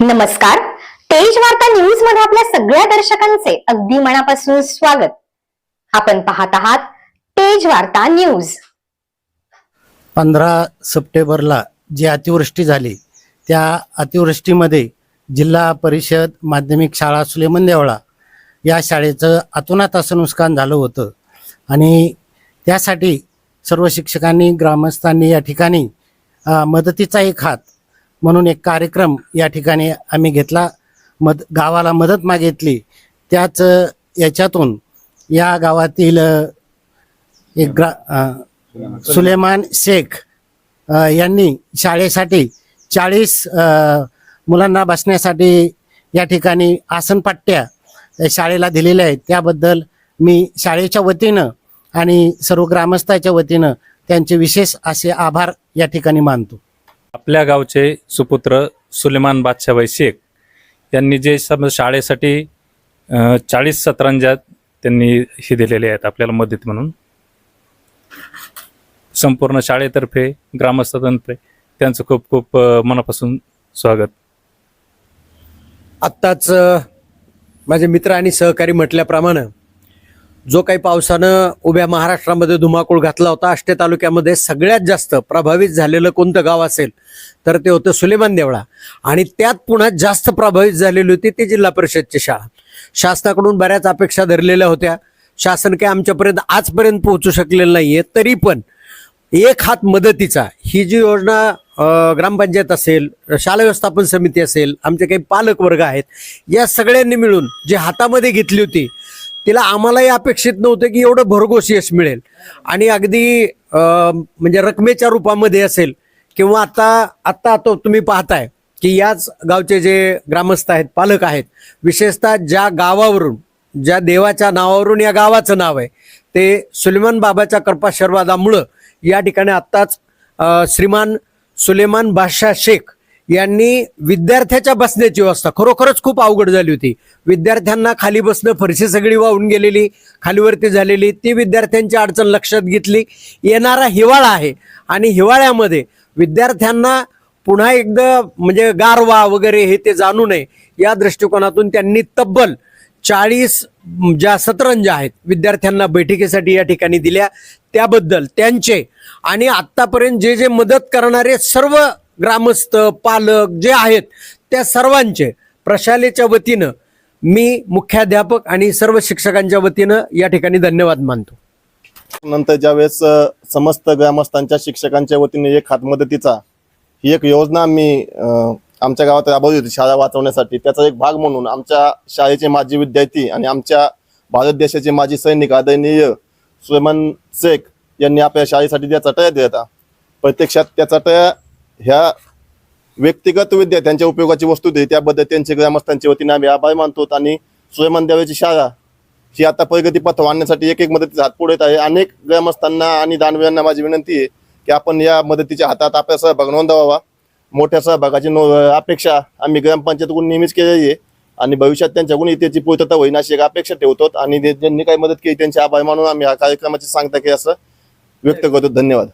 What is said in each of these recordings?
नमस्कार. तेज वार्ता न्यूजमध्ये आपल्या सगळ्या दर्शकांचे अगदी मनापासून स्वागत. आपण पाहत आहात तेज वार्ता न्यूज पंधरा सप्टेंबरला जी अतिवृष्टी झाली त्या अतिवृष्टीमध्ये जिल्हा परिषद माध्यमिक शाळा सुलेमन देवळा या शाळेचं अतोनात असं नुकसान झालं होतं. आणि त्यासाठी सर्व शिक्षकांनी ग्रामस्थांनी या ठिकाणी मदतीचा एक हात म्हणून एक कार्यक्रम या ठिकाणी आम्ही घेतला. मद गावाला मदत मागितली. त्याच याच्यातून या गावातील एक ग्रा सुलेमान शेख यांनी शाळेसाठी चाळीस मुलांना बसण्यासाठी या ठिकाणी आसनपट्ट्या शाळेला दिलेल्या आहेत. त्याबद्दल मी शाळेच्या वतीनं आणि सर्व ग्रामस्थाच्या वतीनं त्यांचे विशेष असे आभार या ठिकाणी मानतो. आपल्या गावचे सुपुत्र सुलेमान बादशाबाई शेख यांनी जे सम शाळेसाठी चाळीस सतरंजा त्यांनी हे दिलेले आहेत आपल्याला मदत म्हणून. संपूर्ण शाळेतर्फे ग्रामस्थांतर्फे त्यांचं खूप खूप मनापासून स्वागत. आत्ताच माझे मित्र आणि सहकारी म्हटल्याप्रमाणे जो काही पावसानं उभ्या महाराष्ट्रामध्ये धुमाकूळ घातला होता आष्टे तालुक्यामध्ये सगळ्यात जास्त प्रभावित झालेलं कोणतं गाव असेल तर ते होतं सुलेमान देवळा. आणि त्यात पुन्हा जास्त प्रभावित झालेली होती ती जिल्हा परिषदची शाळा. शासनाकडून बऱ्याच अपेक्षा धरलेल्या होत्या. शासन काही आमच्यापर्यंत आजपर्यंत पोहोचू शकलेलं नाहीये तरी पण एक हात मदतीचा ही जी योजना ग्रामपंचायत असेल शाळा व्यवस्थापन समिती असेल आमचे काही पालक वर्ग आहेत या सगळ्यांनी मिळून जी हातामध्ये घेतली होती तिला आम्हालाही अपेक्षित नव्हतं की एवढं भरघोस यश मिळेल. आणि अगदी म्हणजे रकमेच्या रूपामध्ये असेल किंवा आता आत्ता आता तुम्ही पाहताय की याच गावचे जे ग्रामस्थ आहेत पालक आहेत विशेषतः ज्या गावावरून ज्या देवाच्या नावावरून या गावाचं नाव आहे ते सुलेमान बाबाच्या कृपाशीर्वादामुळं या ठिकाणी आत्ताच श्रीमान सुलेमान बादशाह शेख यांनी विद्यार्थ्याच्या बसण्याची व्यवस्था. खरोखरच खूप अवघड झाली होती. विद्यार्थ्यांना खाली बसणं फरशी सगळी वाहून गेलेली खालीवरती झालेली ती विद्यार्थ्यांची अडचण लक्षात घेतली. येणारा हिवाळा आहे आणि हिवाळ्यामध्ये विद्यार्थ्यांना पुन्हा एकदा म्हणजे गारवा वगैरे हे ते जाणू नये या दृष्टिकोनातून त्यांनी तब्बल चाळीस ज्या सतरंजा आहेत विद्यार्थ्यांना बैठकीसाठी या ठिकाणी दिल्या. त्याबद्दल त्यांचे आणि आत्तापर्यंत जे जे मदत करणारे सर्व ग्रामस्थ पालक जे आहेत त्या सर्वांचे प्रशालेच्या वतीनं मी मुख्याध्यापक आणि सर्व शिक्षकांच्या वतीनं या ठिकाणी धन्यवाद मानतो. नंतर ज्यावेळेस समस्त ग्रामस्थांच्या शिक्षकांच्या वतीने एक हात मदतीचा ही एक योजना मी आमच्या गावात राबवली होती शाळा वाचवण्यासाठी. त्याचा एक भाग म्हणून आमच्या शाळेचे माजी विद्यार्थी आणि आमच्या भारत देशाचे माजी सैनिक आदरणीय सुलेमान शेख यांनी आपल्या शाळेसाठी त्या चटया दिल्या होत्या प्रत्यक्षात त्या चटया ह्या व्यक्तिगत विद्यार्थ्यांच्या उपयोगाची वस्तू दे त्याबद्दल त्यांचे ग्रामस्थांच्या वतीने आम्ही आभार मानतो आणि सुलेमान देवाची शाळा ही आता प्रगतीपथ आणण्यासाठी एक एक मदतीचा हात पुढे येत आहे. अनेक ग्रामस्थांना आणि दानव्यांना माझी विनंती आहे की आपण या मदतीच्या हातात आपल्या सहभाग नोंदवावा मोठ्या सहभागाची नो अपेक्षा आम्ही ग्रामपंचायतकडून नेहमीच केलेली आहे. आणि भविष्यात त्यांच्याकडून त्याची पूर्तता होईल अशी एक अपेक्षा ठेवतो आणि ज्यांनी काही मदत केली त्यांचे आभार मानून आम्ही या कार्यक्रमाची सांगता की असं व्यक्त करतो. धन्यवाद.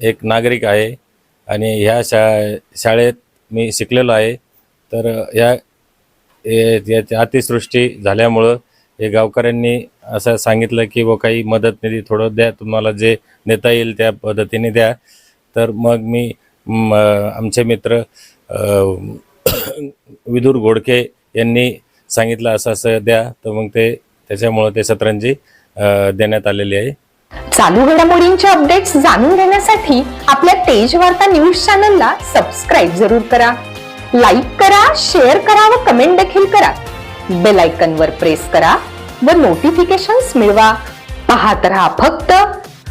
एक नागरिक आहे आणि ह्या शा शाळेत मी शिकलेलो आहे. तर ह्या याची अतिसृष्टी झाल्यामुळं हे गावकऱ्यांनी असं सांगितलं की व काही मदत निधी थोडं द्या तुम्हाला जे नेता येईल त्या पद्धतीने द्या. तर मग मी आमचे मित्र विदूर घोडके यांनी सांगितलं असं असं द्या. तर मग ते त्याच्यामुळं ते सतरंजी देण्यात आलेली आहे. चालू घडामोडींचे अपडेट्स जाणून घेण्यासाठी आपल्या तेज वार्ता न्यूज चॅनलला सबस्क्राईब जरूर करा. लाईक करा शेअर करा व कमेंट देखील करा. बेल आयकन वर प्रेस करा व नोटिफिकेशन्स मिळवा. पाहत रहा फक्त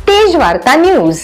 तेज वार्ता न्यूज